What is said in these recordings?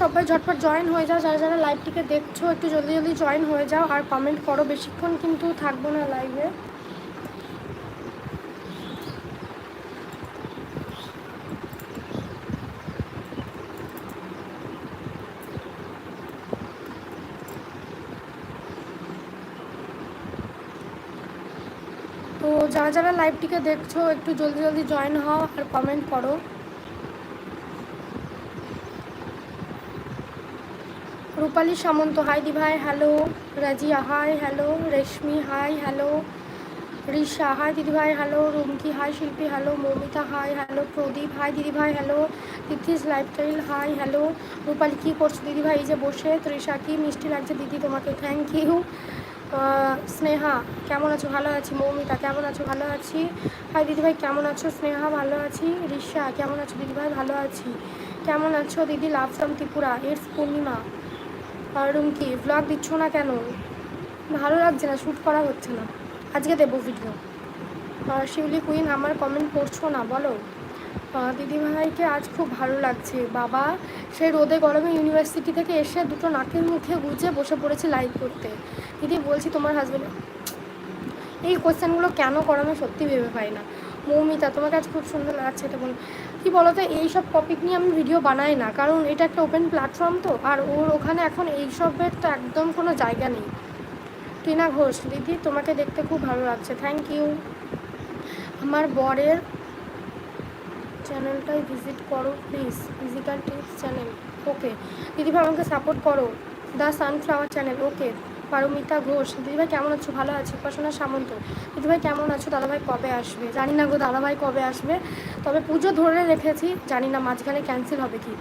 সবাই ঝটপট জয়েন হয়ে যাও। যারা যারা লাইভটিকে দেখছ, একটু জলদি জলদি জয়েন হয়ে যাও আর কমেন্ট করো। বেশিক্ষণ কিন্তু থাকব না লাইভে তো যারা যারা লাইভটিকে দেখছ, একটু জলদি জলদি জয়েন হও আর কমেন্ট করো। রূপালী সামন্ত, হাই দি ভাই hello Razia hi, hello, Reshmi, hi, hello, Risha, hi দিদি ভাই hello, Rumki, hi Shilpi, hello, Moumita, hi, hello, Pradip, hi দিদি ভাই hello Tithi's lifestyle, hi, hello, Rupali কী করছ দিদি ভাই এই যে বসে তৃষা কি মিষ্টি লাগছে দিদি তোমাকে? থ্যাংক ইউ স্নেহা, কেমন আছো? ভালো আছি। মৌমিতা, কেমন আছো? ভালো আছি। হাই দিদিভাই, কেমন আছো? স্নেহা, ভালো আছি। রিশা, কেমন আছো? দিদিভাই, ভালো আছি। কেমন আছো? দিদি, love from Tripura, it's Purnima. Rumki blog দিচ্ছ না কেন? ভালো লাগছে না শ্যুট করা হচ্ছে না। আজকে দেবো ভিডিও শিউলি কুইন আমার কমেন্ট পড়ছো না, বলো। দিদিভাইকে আজ খুব ভালো লাগছে। বাবা, সেই রোদে গরমে ইউনিভার্সিটি থেকে এসে দুটো নাকের মুখে গুজে বসে পড়েছি লাইভ করতে। দিদি, বলছি তোমার হাজব্যান্ড এই কোয়েশ্চেনগুলো কেন করো? আমি সত্যি ভেবে পাই না। মৌমিতা তোমাকে আজ খুব সুন্দর লাগছে এটা বল। কি বলতো এইসব টপিক নিয়ে আমি ভিডিও বানাই না, কারণ এটা একটা ওপেন প্ল্যাটফর্ম তো, আর ওর ওখানে এখন এইসবের তো একদম কোনো জায়গা নেই। টিনা ঘোষ, দিদি, তোমাকে দেখতে খুব ভালো লাগছে থ্যাংক ইউ আমার বরের চ্যানেলটাই ভিজিট করো please physical tips channel okay দিদিভাই, আমাকে সাপোর্ট করো। The sunflower channel okay Paromita Ghosh. দিদিভাই, কেমন আছো? ভালো আছি। উপাসনা সামন্ত। দিদিভাই, কেমন আছো? দাদাভাই কবে আসবে? জানি না গো দাদাভাই কবে আসবে। তবে পুজো ধরে রেখেছি। জানি না মাঝখানে ক্যান্সেল হবে কি।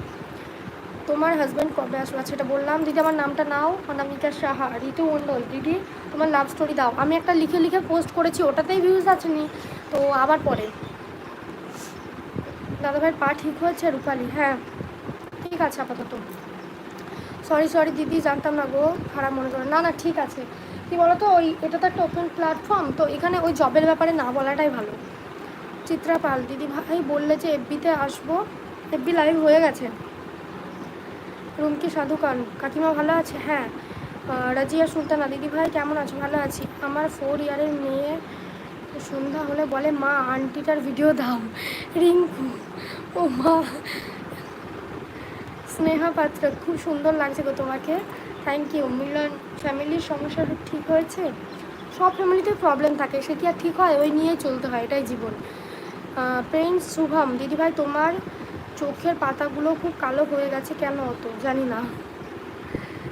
তোমার হাজব্যান্ড কবে আসবে? আচ্ছা এটা বললাম। দিদি, আমার নামটা নাও। অনামিকা সাহা। ঋতু মণ্ডল। দিদি, তোমার লাভ স্টোরি দাও। আমি একটা লিখে লিখে পোস্ট করেছি। ওটাতেই ভিউজ আসেনি তো আবার পরে। দাদাভাইয়ের পা ঠিক হয়েছে, রূপালি? হ্যাঁ। ঠিক আছে, আপাতত। সরি সরি দিদি, জানতাম না গো, খারাপ মনে করো না। না ঠিক আছে। কি বলো তো ওই, এটা তো একটা ওপেন প্ল্যাটফর্ম তো এখানে ওই জবের ব্যাপারে না বলাটাই ভালো। চিত্রা পাল, দিদি ভাই বললে যে এফবিতে আসব এফবি লাইভ হয়ে গেছে। রুমকি সাধুকান, কাকিমা ভালো আছে? হ্যাঁ। রাজিয়া সুলতানা, দিদি ভাই কেমন আছো? ভালো আছি। আমার ফোর ইয়ারের মেয়ে সন্ধ্যা হলে বলে, মা আন্টিটার ভিডিও দাও। রিঙ্কু, ও মা স্নেহা পাত্র, খুব সুন্দর লাগছে গো তোমাকে। থ্যাংক ইউ মিলন ফ্যামিলির সমস্যা ঠিক হয়েছে? সব ফ্যামিলিতে প্রবলেম থাকে, সে কি আর ঠিক হয়? ওই নিয়েই চলতে হয়, এটাই জীবন। প্রিন্স শুভম, দিদিভাই, তোমার চোখের পাতাগুলো খুব কালো হয়ে গেছে কেন অত? জানি না।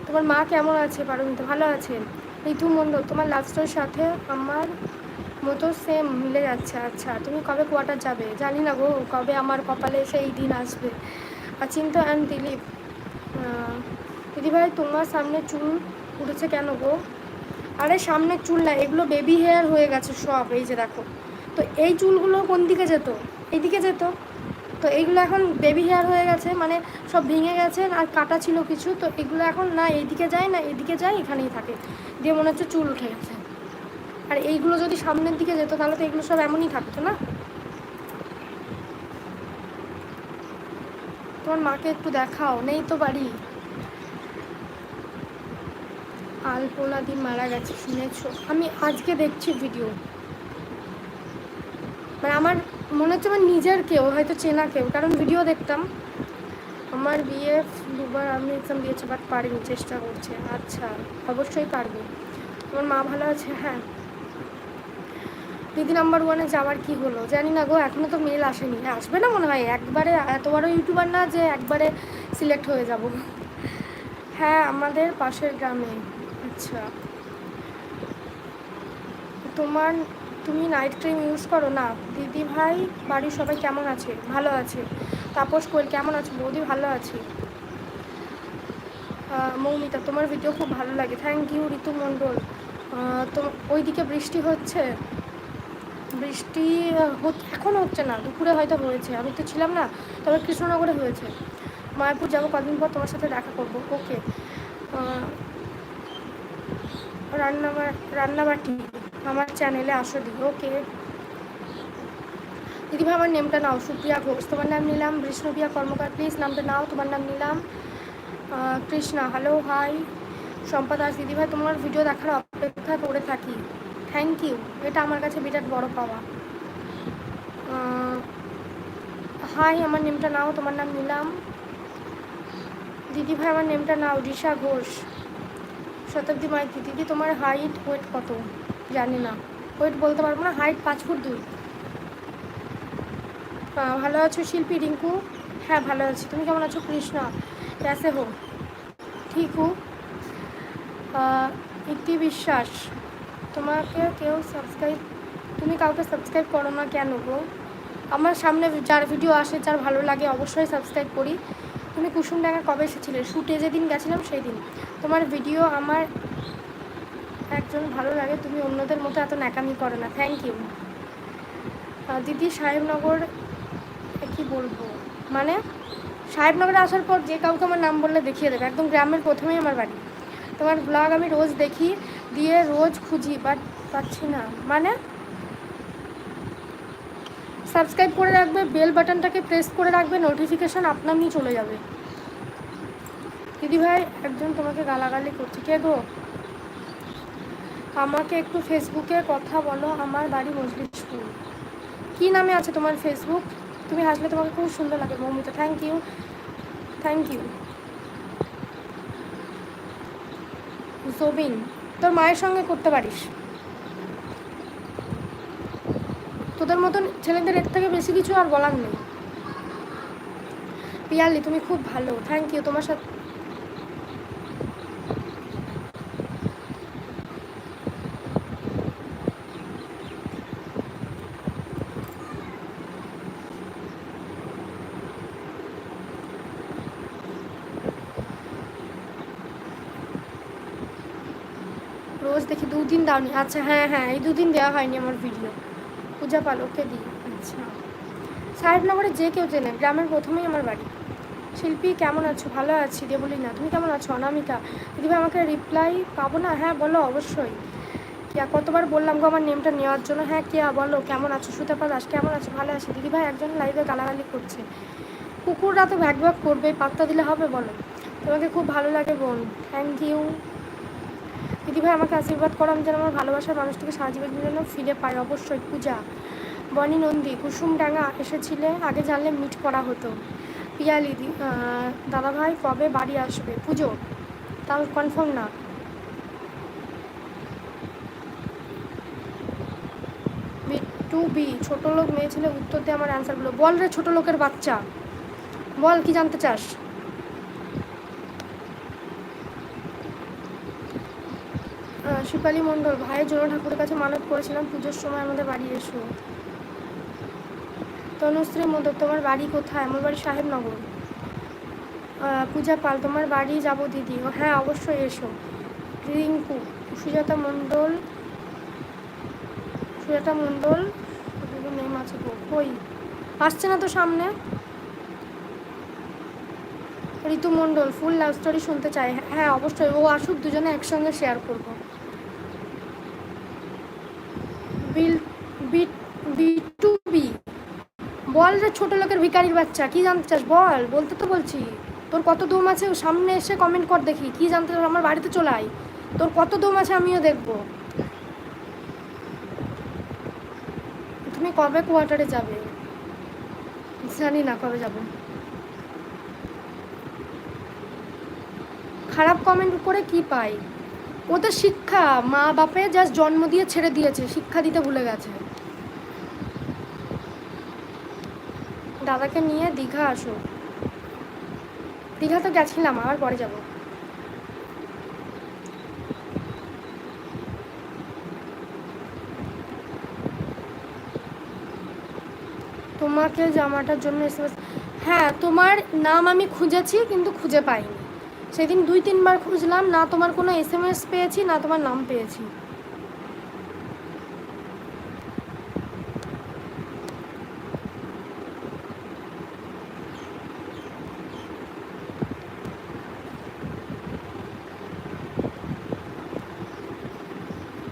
তোমার মা কেমন আছে, পারমিতা? ভালো আছেন ঋতু মণ্ডল তোমার লাভ স্টোরির সাথে আমার মতো সেম মিলে যাচ্ছে। আচ্ছা তুমি কবে কোয়ার্টার যাবে? জানি না গো, কবে আমার কপালে সেই দিন আসবে। চিন্তা অ্যান্ড দিলীপ। দিদিভাই, তোমার সামনে চুল উঠেছে কেন গো? আরে, সামনে চুল না, এগুলো বেবি হেয়ার হয়ে গেছে সব, এই যে দেখো। তো এই চুলগুলো কোন দিকে যেত? এইদিকে যেত। তো এইগুলো এখন বেবি হেয়ার হয়ে গেছে মানে সব ভেঙে গেছে আর কাটা ছিল কিছু। তো এগুলো এখন না, এইদিকে যায় না, এদিকে যায়, এখানেই থাকে। দিয়ে মনে হচ্ছে চুল উঠে গেছে। আর এইগুলো যদি সামনের দিকে যেত, তাহলে তো এগুলো সব এমনই থাকতো না? তোমার মাকে একটু দেখাও, নেই তো বাড়ি। আলপনা দিন মারা গেছে, শুনেছো? আমি আজকে দেখছি ভিডিও মানে আমার, মনে হচ্ছে আমার নিজের কেউ, হয়তো চেনা কেউ, কারণ ভিডিও দেখতাম। আমার বিয়ে দুবার আমি এক্সাম দিয়েছি বাট পারিনি, চেষ্টা করছে। আচ্ছা অবশ্যই পারব। আমার মা ভালো আছে? হ্যাঁ। দিদি নাম্বার ওয়ানে যাওয়ার কি হলো? জানি না গো এখনও তো মেল আসেনি। আসবে না মনে হয়? একবারে এত বড় ইউটিউবার না যে একবারে সিলেক্ট হয়ে যাব। হ্যাঁ আমাদের পাশের গ্রামে। আচ্ছা। তোমার, তুমি নাইট ক্রিম ইউজ করো না? দিদি ভাই, বাড়ির সবাই কেমন আছে? ভালো আছে। তাপস কোয়েল, কেমন আছে? বৌদি ভালো আছে? মৌমিতা, তোমার ভিডিও খুব ভালো লাগে। Thank you Ritu Mondal. তো, ওইদিকে বৃষ্টি হচ্ছে? বৃষ্টি এখন হচ্ছে না, দুপুরে হয়তো হয়েছে, আমি তো ছিলাম না, তবে কৃষ্ণনগরে হয়েছে। মায়াপুর যাব কদিন পর তোমার সাথে দেখা করব, ওকে। রান্না রান্নাবাটি আমার চ্যানেলে আসো দি ওকে। দিদিভাই, আমার নেমটা নাও, সুপ্রিয়া ঘোষ, তোমার নাম নিলাম, বৃষ্ণপ্রিয়া কর্মকার প্লিজ নামটা নাও, তোমার নাম নিলাম। কৃষ্ণা হ্যালো হাই সম্পা দাস, দিদিভাই, তোমার ভিডিও দেখার অপেক্ষা করে থাকি। থ্যাংক ইউ এটা আমার কাছে বিরাট বড় পাওয়া। হাই আমার নেমটা নাও, তোমার নাম নিলাম। দিদি ভাই, আমার নেমটা নাও রিষা ঘোষ। শতাব্দী মাইতি, দিদি, তোমার হাইট ওয়েট কত? জানি না। ওয়েট বলতে পারব না হাইট পাঁচ ফুট দুই। ভালো আছো শিল্পী রিঙ্কু? হ্যাঁ ভালো আছি। তুমি কেমন আছো? কৃষ্ণা। ক্যাসে হো। ঠিক ইতি বিশ্বাস। তোমাকে কেউ সাবস্ক্রাইব তুমি কাউকে সাবস্ক্রাইব করো না কেন গো? আমার সামনে যার ভিডিও আসে, যার ভালো লাগে, অবশ্যই সাবস্ক্রাইব করি। তুমি কুসুমডাঙ্গা কবে এসেছিলে? শ্যুটে যেদিন গেছিলাম সেই দিন তোমার ভিডিও আমার একজন ভালো লাগে, তুমি অন্যদের মতো এত ন্যাকামি করো না। থ্যাংক ইউ দিদি, সাহেবনগর কি বলব? মানে সাহেবনগরে আসার পর যে কাউকে আমার নাম বললে দেখিয়ে দেবে। একদম গ্রামের প্রথমেই আমার বাড়ি। তোমার ব্লগ আমি রোজ দেখি। দিয়ে রোজ খুঁজি বাট পাচ্ছি না। মানে সাবস্ক্রাইব করে রাখবে বেল বাটনটাকে প্রেস করে রাখবে নোটিফিকেশন আপনার নিয়ে চলে যাবে। দিদি ভাই, একজন তোমাকে গালাগালি করছে, কে গো? আমাকে একটু ফেসবুকে কথা বলো, আমার বাড়ি মজলিশপুর। কি নামে আছে তোমার ফেসবুক তুমি হাসলে তোমাকে খুব সুন্দর লাগে, Moumita. Thank you thank you Jabin. তোর মায়ের সঙ্গে করতে পারিস। তোদের মতন ছেলেদের এর থেকে বেশি কিছু আর বলার নেই। পিয়ালি, তুমি খুব ভালো। থ্যাংক ইউ তোমার সাথে রোজ দেখি দুদিন দাওনি আচ্ছা হ্যাঁ হ্যাঁ এই দুদিন দেওয়া হয়নি আমার ভিডিও পূজা পালককে দিই। আচ্ছা। সাহেবনগরে যে কেউ চেনে, গ্রামের প্রথমেই আমার বাড়ি। শিল্পী, কেমন আছো? ভালো আছি। দিয়ে বলি না, তুমি কেমন আছো? অনামিকা। দিদিভাই, আমাকে রিপ্লাই পাবো না? হ্যাঁ বলো, অবশ্যই। কিয়া, কতবার বললাম গো আমার নেমটা নেওয়ার জন্য? হ্যাঁ কিয়া, বলো, কেমন আছো? সুতাপা দাস, কেমন আছো? ভালো আছি। দিদিভাই একজন লাইভে গালাগালি করছে। কুকুররা তো ভ্যাক ভ্যাক করবে পাত্তা দিলে হবে, বলো। তোমাকে খুব ভালো লাগে, বোন। থ্যাংক ইউ দিদিভাই আমাকে আশীর্বাদ করো, আমি যেন আমার ভালোবাসার মানুষটিকে সারা জীবনের জন্য ফিরে পাই। অবশ্যই, পূজা। বনি নন্দী, কুসুম কুসুমডাঙ্গা এসেছিলে, আগে জানলে মিট করা হতো। পিয়ালি দাদাভাই কবে বাড়ি আসবে? পুজো? তাও কনফার্ম না। টু বি, ছোটো লোক মেয়ে ছেলে, উত্তর দিয়ে আমার অ্যান্সারগুলো বল রে, ছোটো লোকের বাচ্চা। বল, কি জানতে চাস? শিপালী মণ্ডল ভাইয়ের জন্য ঠাকুরের কাছে মানত করেছিলাম, পুজোর সময় আমাদের বাড়ি এসো। তনুশ্রী মোদক তোমার বাড়ি কোথায়? আমার বাড়ি সাহেবনগর। পূজা পাল, তোমার বাড়ি যাব দিদি। হ্যাঁ অবশ্যই এসো। রিঙ্কু, সুজাতা মণ্ডল সুজাতা মণ্ডল নেম আছে কই? আসছে না তো সামনে? ঋতু মণ্ডল ফুল লাভ স্টোরি শুনতে চাই। হ্যাঁ অবশ্যই, ও আসুক, দুজনে একসঙ্গে শেয়ার করব। রে ছোট লোকের ভিকারির বাচ্চা, কি জানতে চাস বল? বলতে তো বলছি। তোর কত দম আছে? সামনে এসে কমেন্ট কর দেখি, কি জানতে চাস? আমার বাড়িতে চলে আয়। তোর কত দম আছে আমিও দেখব। তুমি কবে কোয়ার্টারে যাবে? জানি না কবে যাব। খারাপ কমেন্ট করে কি পাই? ওদের শিক্ষা মা বাপে জাস্ট জন্ম দিয়ে ছেড়ে দিয়েছে, শিক্ষা দিতে ভুলে গেছে। দাদাকে নিয়ে দীঘা আসো। দীঘা তো গেছিলাম, আবার পরে যাব। তোমাকে জামাটার জন্য এসএমএস হ্যাঁ তোমার নাম আমি খুঁজেছি কিন্তু খুঁজে পাইনি। সেদিন দুই, তিনবার খুঁজলাম, না তোমার কোনো এসএমএস পেয়েছি, না তোমার নাম পেয়েছি।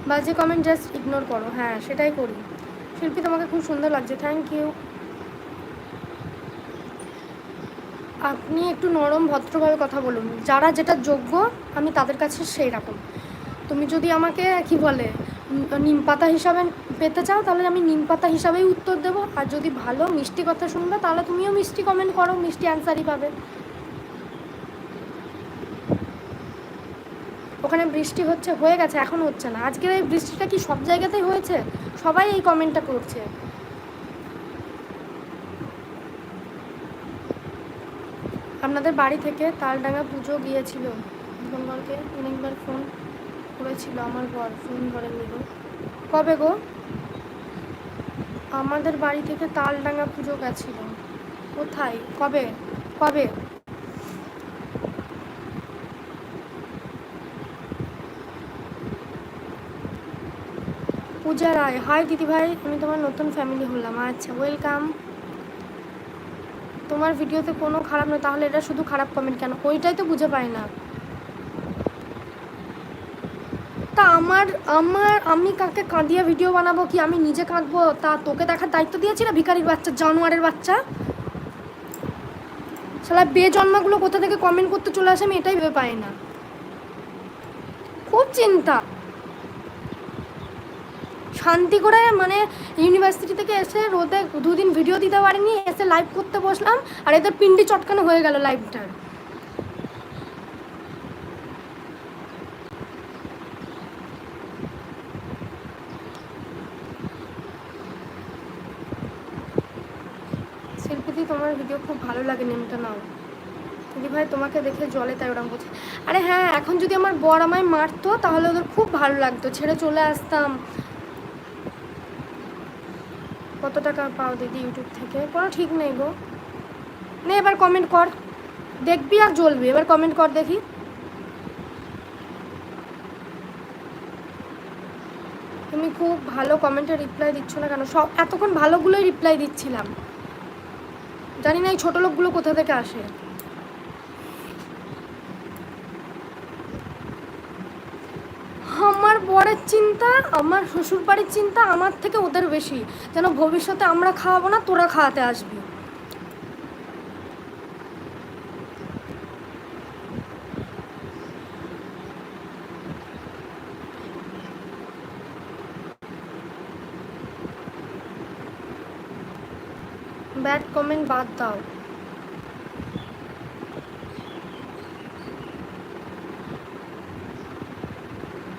বাজে কমেন্ট জাস্ট ইগনোর করো। হ্যাঁ সেটাই করি। শিল্পী, তোমাকে খুব সুন্দর লাগছে। থ্যাংক ইউ আপনি একটু নরম, ভদ্রভাবে কথা বলুন। যারা যেটা যোগ্য, আমি তাদের কাছে সেই রকম। তুমি যদি আমাকে, কি বলে নিম পাতা হিসাবে পেতে চাও, তাহলে আমি নিম পাতা হিসাবেই উত্তর দেবো। আর যদি ভালো, মিষ্টি কথা শুনবে, তাহলে তুমিও মিষ্টি কমেন্ট করো, মিষ্টি অ্যান্সারই পাবে। ওখানে বৃষ্টি হচ্ছে, হয়ে গেছে, এখন হচ্ছে না। আজকের এই বৃষ্টিটা কি সব জায়গাতেই হয়েছে? সবাই এই কমেন্টটা করছে। আপনাদের বাড়ি থেকে তালডাঙ্গা পুজো গিয়েছিল। বেঙ্গলকে অনেকবার ফোন করেছিল আমার বর, ফোন ধরে নিল। কবে গো? আমাদের বাড়ি থেকে তালডাঙ্গা পুজো গেছিল। কোথায়? কবে? কবে? পূজা রায়। হাই দিদিভাই, আমি তোমার নতুন ফ্যামিলি হলাম। আচ্ছা ওয়েলকাম তোমার ভিডিওতে কোনো খারাপ নয়, তাহলে এটা শুধু খারাপ কমেন্ট কেন? ওইটাই তো বুঝে পাই না। তা আমার আমার, আমি কাকে কাঁদিয়ে ভিডিও বানাবো কি? আমি নিজে কাঁদবো? তা তোকে দেখার দায়িত্ব দিয়েছি না ভিখারির বাচ্চা, জানোয়ারের বাচ্চা? শালা, বেজন্মাগুলো কোথা থেকে কমেন্ট করতে চলে আসে আমি এটাই ভেবে পাই না। খুব চিন্তা। শান্তি করে মানে ইউনিভার্সিটি থেকে এসে রোদে দুদিন ভিডিও দিতে পারিনি, এসে লাইভ করতে বসলাম, আর এদের পিন্ডি চটকানো হয়ে গেল লাইভটার শিল্পীদি, তোমার ভিডিও খুব ভালো লাগে, নেমটা নাও। দিদি ভাই, তোমাকে দেখে জলে তাই ওরকম করছে। আরে হ্যাঁ এখন যদি আমার বর আমায় মারতো, তাহলে ওদের খুব ভালো লাগতো। ছেড়ে চলে আসতাম। কত টাকা পাও দিদি ইউটিউব থেকে? কোনো ঠিক নেই গো। নে, এবার কমেন্ট কর। দেখবি আর জ্বলবি। এবার কমেন্ট কর দেখি। তুমি খুব ভালো কমেন্টে রিপ্লাই দিচ্ছ না কেন? সব, এতক্ষণ ভালোগুলোই রিপ্লাই দিচ্ছিলাম। জানি না এই ছোটো লোকগুলো কোথা থেকে আসে আমার বরের চিন্তা, আমার শ্বশুর বাড়ির চিন্তা আমার থেকে ওদের বেশি। যেন ভবিষ্যতে আমরা খাওয়াবো না, তোরা খাওয়াতে আসবি। ব্যাড কমেন্ট বাদ দাও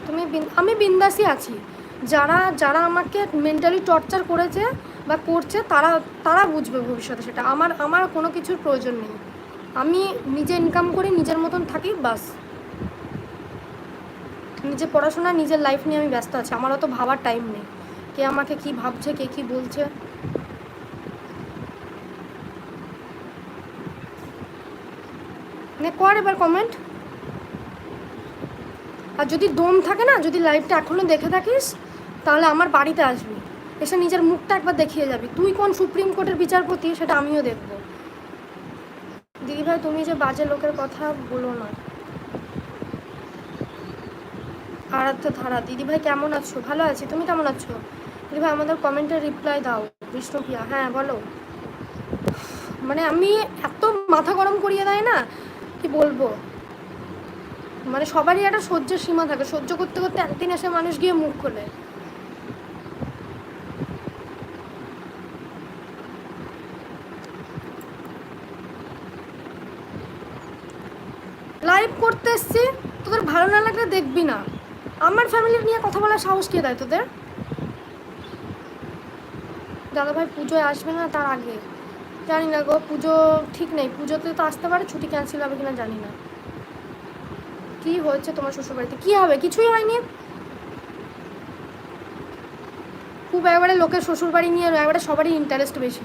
তুমি বিন- আমি বিন্দাসই আছি। যারা যারা আমাকে মেন্টালি টর্চার করেছে বা করছে, তারা তারা বুঝবে ভবিষ্যতে সেটা। আমার আমার কোনো কিছুর প্রয়োজন নেই। আমি নিজে ইনকাম করি, নিজের মতন থাকি, বাস। নিজে পড়াশোনা, নিজের লাইফ নিয়ে আমি ব্যস্ত আছি। আমার অত ভাবার টাইম নেই। কে আমাকে কি ভাবছে, কে কি বলছে। নে কর এবার কমেন্ট আর যদি দম থাকে না, যদি লাইভটা এখনও দেখে থাকিস, তাহলে আমার বাড়িতে আসবি। এসে নিজের মুখটা একবার দেখিয়ে যাবি। তুই কোন সুপ্রিম কোর্টের বিচারপতি, সেটা আমিও দেখব। দিদিভাই তুমি যে বাজে লোকের কথা বলো না। আরাধ্য ধারা দিদিভাই কেমন আছো? ভালো আছি, তুমি কেমন আছো? দিদিভাই আমাদের কমেন্টে রিপ্লাই দাও, বিষ্ণুপ্রিয়া। হ্যাঁ বলো। মানে আমি এত মাথা গরম করিয়ে দেয় না, কি বলব? মানে সবারই একটা সহ্যের সীমা থাকে। সহ্য করতে করতে একদিন এসে মানুষ গিয়ে মুখ খোলে। লাইভ করতে এসছি, তোদের ভালো না লাগলে দেখবি না। আমার ফ্যামিলির নিয়ে কথা বলার সাহস কে দেয় তোদের? দাদাভাই পুজোয় আসবে না তার আগে। জানি না গো, পুজো ঠিক নেই। পুজোতে তো আসতে পারে, ছুটি ক্যান্সেল হবে কিনা জানি না। কি হয়েছে তোমার শ্বশুরবাড়িতে? কি হবে? কিছুই হয়নি। খুব একবারে লোকের শ্বশুরবাড়ি নিয়ে একবারে সবারই ইন্টারেস্ট বেশি।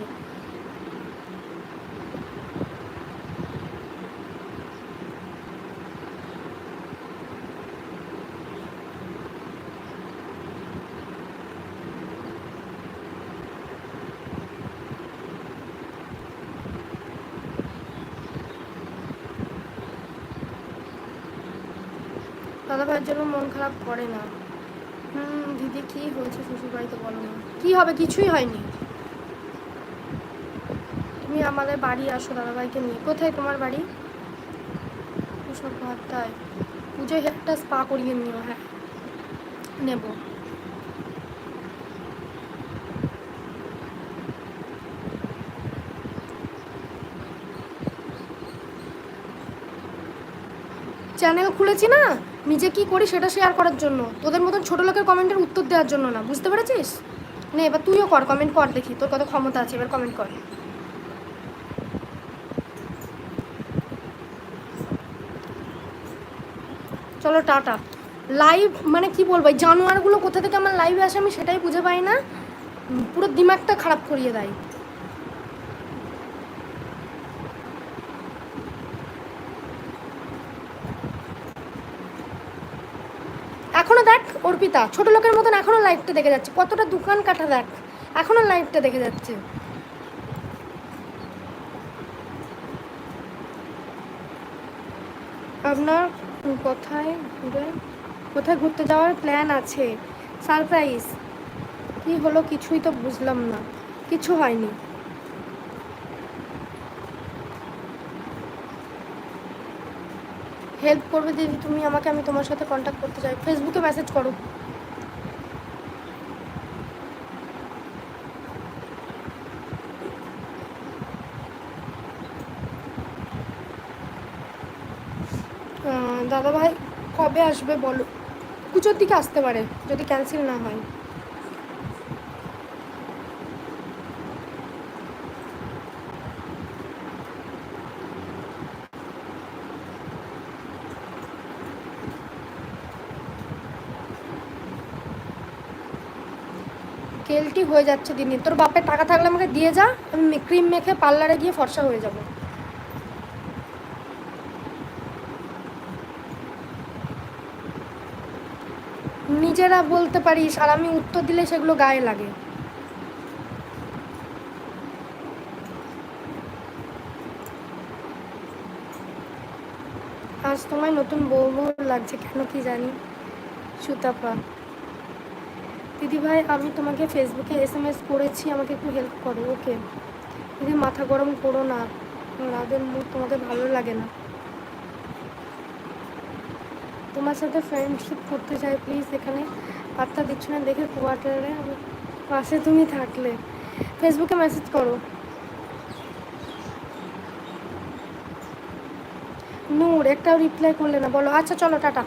দাদা ভাইয়ের জন্য মন খারাপ করে না। হুম, দিদি, কি হয়েছে শ্বশুর বাড়িতে বলো না। কি হবে? কিছুই হয়নি। তুমি আমাদের বাড়ি আসো দাদাভাইকে নিয়ে। কোথায় তোমার বাড়ি? মুসোপাধ্যায় পুজোয় একটা স্পা করিয়ে নিও হ্যাঁ। নেব। চ্যানেল খুলেছি না? নিজে কি করি সেটা শেয়ার করার জন্য? তোদের মতন ছোট লোকের কমেন্টের উত্তর দেওয়ার জন্য না, বুঝতে পেরেছিস? না, এবার তুইও কর কমেন্ট কর দেখি, তোর কত ক্ষমতা আছে, এবার কমেন্ট কর। চলো টাটা। লাইভ মানে কি বলব জানোয়ারগুলো কোথা থেকে আমার লাইভে আসে আমি সেটাই বুঝে পাই না। পুরো দিমাগটা খারাপ করিয়ে দেয় এখনও দেখ অর্পিতা, ছোট লোকের মতন এখনও লাইভটা দেখে যাচ্ছে। কতটা দোকান কাটা দেখ, এখনও লাইভটা দেখে যাচ্ছে। আপনার কোথায় ঘুরে কোথায় ঘুরতে যাওয়ার প্ল্যান আছে? সারপ্রাইজ কি হলো কিছুই তো বুঝলাম না। কিছু হয়নি। হেল্প করবে দিদি তুমি আমাকে, আমি তোমার সাথে কন্ট্যাক্ট করতে চাই। ফেসবুকে মেসেজ করো। দাদা ভাই কবে আসবে বলো? পুজোর দিকে আসতে পারে, যদি ক্যান্সেল না হয়। কেলটি হয়ে যাচ্ছে দিনই তোর বাপের টাকা থাকলে আমাকে দিয়ে যা, আমি ক্রিম মেখে পার্লারে গিয়ে ফর্সা হয়ে যাব। নিজেরা বলতে পারিস, আর আমি উত্তর দিলে সেগুলো গায়ে লাগে। আজ তোমায় নতুন বউ বউ লাগছে, কেন কি জানি? সুতাপা। দিদি ভাই আমি তোমাকে ফেসবুকে এস এম এস করেছি, আমাকে একটু হেল্প করো ওকে দিদি, মাথা গরম করো না। রাদের মুড তোমাকে ভালো লাগে না। তোমার সাথে ফ্রেন্ডশিপ করতে চাই প্লিজ এখানে পাত্তা দিচ্ছ না, দেখে কোয়ার্টারে পাশে তুমি থাকলে। ফেসবুকে মেসেজ করো। নূর, একটাও রিপ্লাই করলে না। বলো আচ্ছা চলো, টাটা।